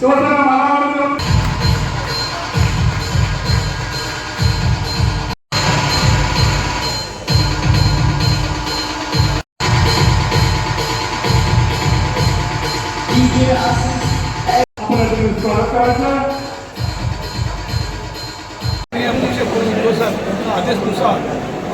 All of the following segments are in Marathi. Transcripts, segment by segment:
शिवसेना एकोणीस आदेशनुसार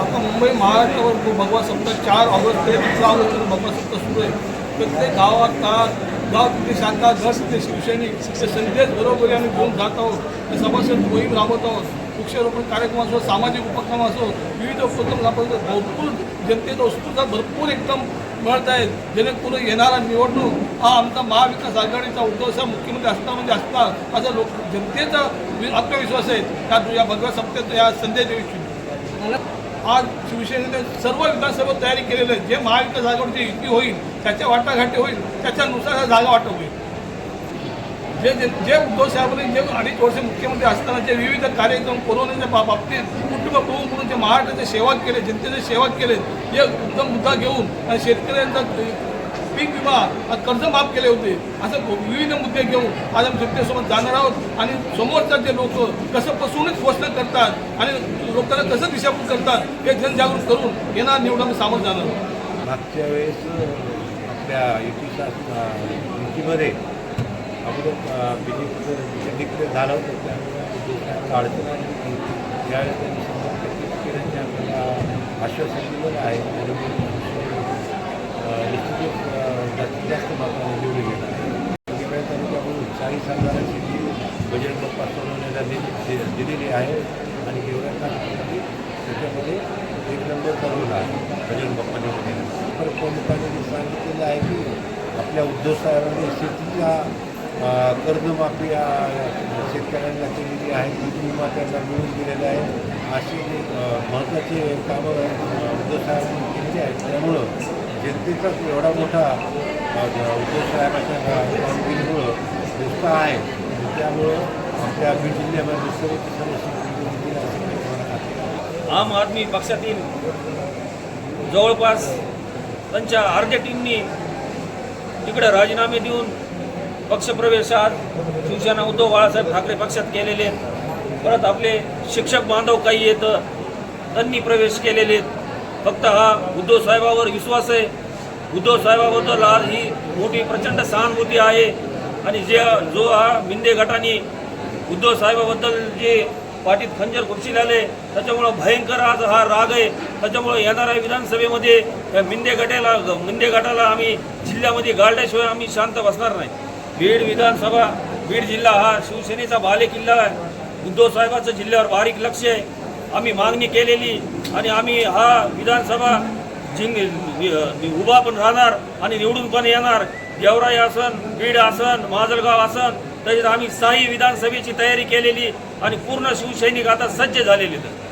आता मुंबई महाराष्ट्रावर भगवा सप्ताह चार ऑगस्ट ते अकरा ऑगस्ट भगवा सप्ताह सुरू आहे. प्रत्येक गावात काळात गाव तिथे शाखा दस तिथे शिवसैनिक ते संदेश बरोबरी आम्ही घेऊन जात आहोत. ते सभासद मोहीम राबवत आहोत. वृक्षारोपण कार्यक्रम असो सामाजिक उपक्रम असो विविध उपक्रम राबवतो भरपूर जनतेचा उत्स्फूर्त भरपूर एकदम मिळत आहेत. जेणेकरून येणारा निवडणूक हा आमचा महाविकास आघाडीचा उद्देश मुख्यमंत्री असता म्हणजे असता असा लोक जनतेचा आत्मविश्वास आहे. त्या या भगव्या सप्त्यात या संदेश देऊ इच्छितो. आज शिवसेनेने सर्व विधानसभा तयारी केलेलं आहे. जे महाविकास आघाडीची युती होईल त्याच्या वाटाघाटी होईल त्याच्यानुसार ह्या जागा वाटप होईल. जे जे जे उद्धव साहेबांनी जे अडीच वर्ष मुख्यमंत्री असताना जे विविध कार्यक्रम कोरोनाच्या बा- बाबतीत कुटुंब प्रमुख म्हणून जे महाराष्ट्राचे सेवा केले जनतेचे सेवा केले हे उत्तम मुद्दा घेऊन शेतकऱ्यांचा पीक विमा कर्ज माफ केले होते. असं विविध मुद्दे घेऊन आज आम्ही जनतेसोबत जाणार आहोत. आणि समोरच्या जे लोक कसं फसवणूक घोषणा करतात आणि लोकांना कसं दिशाभूल करतात हे जनजागृत करून येणार निवडून सामोरं जाणार आहोत. मागच्या वेळेस आपल्या युतीचा युतीमध्ये अगोदर बी झालं होतं त्या अडचण आली त्यावेळेस त्यांनी आश्वासन दिलेलं आहे आणि निश्चितच अं, जास्तीत जास्त मात्राने निवडून येणार आहे गेल्या तालुक्याकडून जी बजेट बाप्पा दिलेली आहे आणि एवढ्या त्याच्यामध्ये एक नंबर चालवला आहे बजेट बाप्पा तर प्रमुखांनी सांगितलेलं आहे की आपल्या उद्धव साहेबांनी शेतीच्या कर्जमाफी शेतकऱ्यांना केलेली आहे पीक विमा त्यांना मिळून दिलेला आहे. अशी जे महत्त्वाचे कामं अं, उद्धव साहेबांनी केलेली आहेत. त्यामुळं जनतेचाच एवढा मोठा अं, उद्धव कामगिरीमुळं दुष्काळ आहे त्यामुळं आपल्या बीड जिल्ह्यामध्ये सर्व आम आदमी पक्षातील जवळपास त्यांच्या अर्ध्या टीमनी तिकडे राजीनामे देऊन पक्षप्रवेशात शिवसेना उद्धव बाळासाहेब ठाकरे पक्षात केलेले आहेत. परत आपले शिक्षक बांधव काही येतं त्यांनी प्रवेश केलेले आहेत. फक्त हा उद्धव साहेबावर विश्वास आहे उद्धव साहेबाबद्दल आज ही मोठी प्रचंड सहानुभूती आहे आणि जे जो हा मिंदे गटाने उद्धव साहेबाबद्दल जे पाठीत खंजर खुर्शीला आले त्याच्यामुळं भयंकर आज हा राग आहे. त्याच्यामुळं येणाऱ्या विधानसभेमध्ये मिंदे गटाला मिंदे गटाला आम्ही जिल्ह्यामध्ये गाळल्याशिवाय आम्ही शांत बसणार नाही. बीड विधानसभा बीड जिल्हा हा शिवसेनेचा बाले किल्ला आहे. उद्धव साहेबाचं जिल्ह्यावर बारीक लक्ष आहे. आम्ही मागणी केलेली आणि आम्ही हा विधानसभा जिंक उभा पण राहणार आणि निवडून पण येणार. गेवराई आसन बीड आसन माजलगाव आसन तसेच आम्ही साई विधानसभेची तयारी केलेली आणि पूर्ण शिवसैनिक आता सज्ज झालेले तर